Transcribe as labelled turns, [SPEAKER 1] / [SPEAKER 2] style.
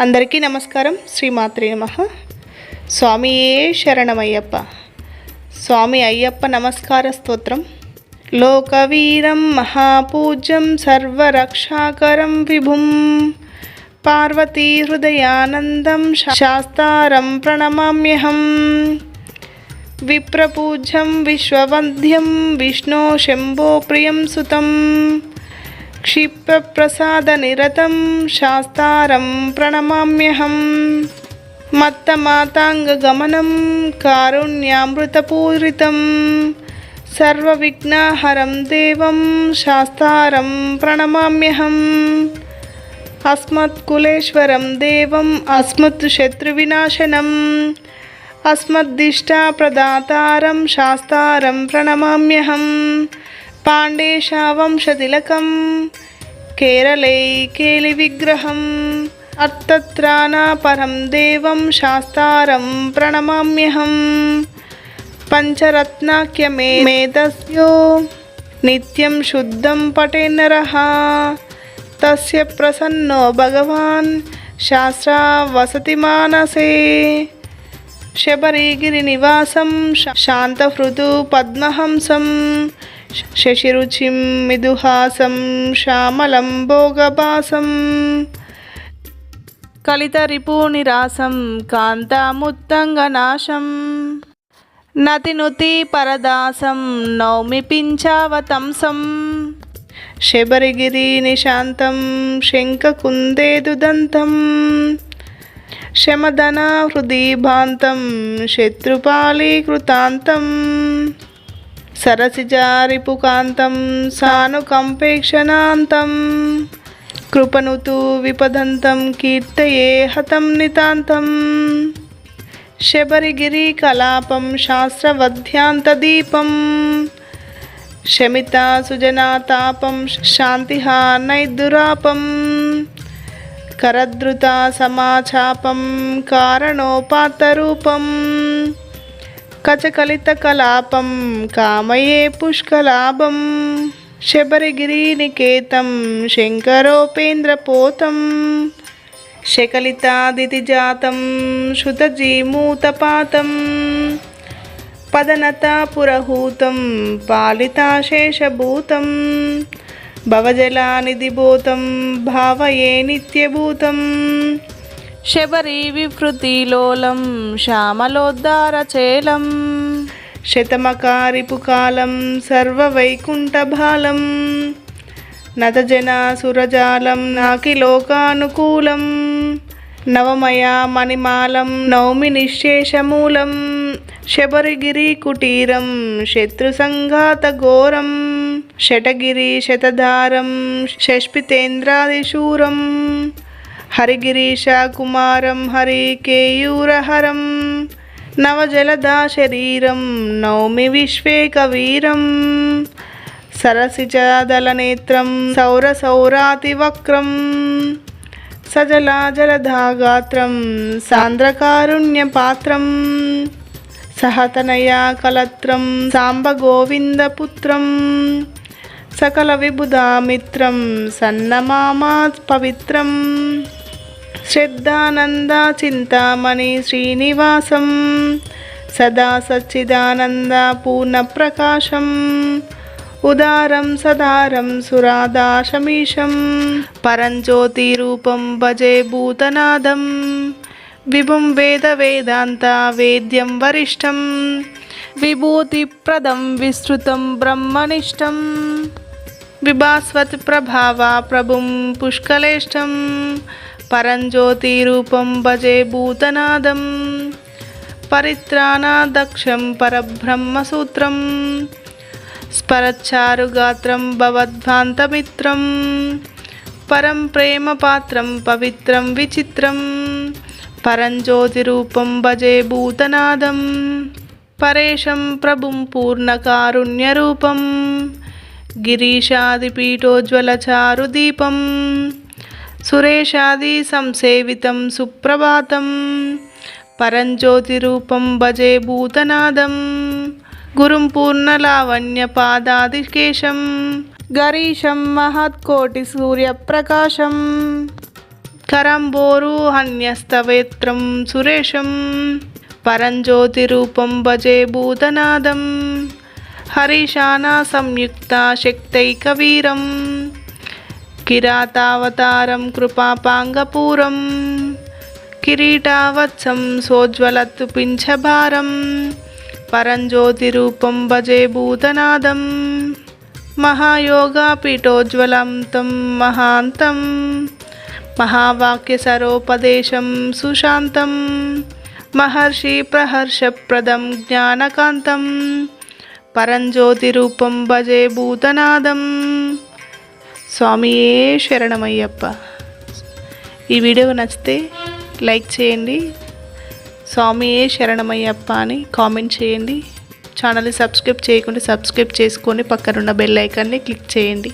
[SPEAKER 1] అందరికీ నమస్కారం. శ్రీమాత్రే నమ. స్వామియే శరణమయ్యప్ప? స్వామి అయ్యప్ప నమస్కార స్తోత్రం. లోకవీరం మహాపూజ్యం సర్వరక్షాకరం విభుం. పార్వతీ హృదయానందం శాస్తారం ప్రణమామ్యహం. విప్రపూజ్యం విశ్వవంద్యం విష్ణో శంభో ప్రియం సుతం. क्षिप्रसादनिरतं शास्तारं प्रणमाम्यहं मत्तमाताङ्गगमनं कारुण्यामृतपूरितं सर्वविघ्नहरं देवं शास्तारं प्रणमाम्यहम् अस्मत्कुलेश्वरं देवम् अस्मत् शत्रुविनाशनम् अस्मद्दिष्टाप्रदातारं शास्तारं प्रणमाम्यहम् पाण्डेशावंशतिलकं केरले केलिविग्रहम् अर्थत्राणापरं देवं शास्तारं प्रणमाम्यहम् पञ्चरत्नाख्यमे मेधस्यो नित्यं शुद्धं पठेन्नरः तस्य प्रसन्नो भगवान् शास्त्रा वसति मानसे శబరిగిరినివాసం శాంతహృదు పద్మహంసం శశిరుచిం మిదుహాసం శ్యామలం భోగభాసం. కలిత కలితరిపూనిరాసం కాంతాముత్తంగనాశం. నతినుతి పరదాసం నౌమి పించావతంసం శబరిగిరి నిశాంతం శంఖకుందేదుదంతం. శమదన హృదీభాంతం శత్రుపాళీకృతాంతం. సరసిజారిపుకాంతం సానుకంపేక్షణాంతం కృపనుతు విపదంతం కీర్తయే హతం నితాంతం శబరిగిరి కలాపం శాస్త్రవధ్యాంతదీపం శమిత సుజనాతాపం శాంతిహానైదురాపం కరద్రుత సమాచాపం కచకలిత కలాపం కామయే పుష్కలాభం శబరిగిరినికేతం శంకరోపేంద్రపోతం. శకలితాదితిజాతం శుతజీమూతపాతం. పదనతాపురహూతం పాలితాశేషభూతం. భవజలానిధిభూతం భావయే నిత్యభూతం. శబరి వివృతిలోలం శ్యామలోద్దారచేలం శతమకారిపుకాలం సర్వవైకుంఠభాలం నతజనాసురజాలం నాకి లోకానుకూలం నవమయా మణిమాలం నౌమి నిశ్శేషమూలం. శబరిగిరి కుటీరం శత్రుసంఘాతఘోరం షటగిరి శతధారం షష్పితేంద్రాదిశూరం హరిగిరీశాకుమారం హరికేయూరహరం నవజలదా శరీరం నౌమి విశ్వేకవీరం సరసిజదలనేత్రం సౌరసౌరాతివక్రం సజలాజలధాగాత్రం సాంద్రకారుణ్యపాత్రం సహతనయా కలత్రం సాంబగోవిందపుత్రం సకల విబుధామిత్రం సన్నమామాత్ పవిత్రం శ్రద్ధానంద చింతామణి శ్రీనివాసం సదా సచ్చిదానంద పూర్ణప్రకాశం ఉదారం సదారం సురాదాశమీశం పరంజ్యోతిరూపం భజే భూతనాదం విభుం వేద వేదాంత వేద్యం వరిష్టం విభూతిప్రదం విస్తృతం బ్రహ్మనిష్టం విభాస్వత్ ప్రభావ ప్రభుం పుష్కలేష్టం పరంజ్యోతిరూపం భజే భూతనాదం పరిత్రాణాదక్షం పరబ్రహ్మసూత్రం స్పరచ్చారుగాత్రం భవద్భాంతమిత్రం పరం ప్రేమ పాత్రం పవిత్రం విచిత్రం పరంజ్యోతిరూపం భజే భూతనాదం పరేశం ప్రభుం పూర్ణకారుణ్యరూపం గిరీశాదిపీఠోజ్వలచారుదీపం సురేషాది సంసేవితం సుప్రభాతం. పరంజ్యోతిరూపం భజే భూతనాదం. గురుం పూర్ణలావణ్యపాదాదికేశం గరీశం మహత్కోటి సూర్యప్రకాశం కరంబోరు హన్యస్తవేత్రం సురేశం. పరంజ్యోతిరూపం భజే భూతనాదం. హరీశానా సంయుక్త శక్తైకవీరం. కిరాతావతారం కృపాపాంగపూరం కిరీటావత్సం సోజ్వలత్తు పింఛభారం పరంజ్యోతిరూపం భజే భూతనాదం మహాయోగాపీఠోజ్వలం తం మహాంతం మహావాక్య సరోపదేశం సుశాంతం మహర్షి ప్రహర్షప్రదం జ్ఞానకాంతం పరంజ్యోతిరూపం భజే భూతనాదం స్వామియే శరణమయ్యప్ప. ఈ వీడియో నచ్చితే లైక్ చేయండి. స్వామియే శరణమయ్యప్ప అని కామెంట్ చేయండి. ఛానల్ని సబ్స్క్రైబ్ చేయకుండా సబ్స్క్రైబ్ చేసుకొని పక్కనున్న బెల్ ఐకాన్ని క్లిక్ చేయండి.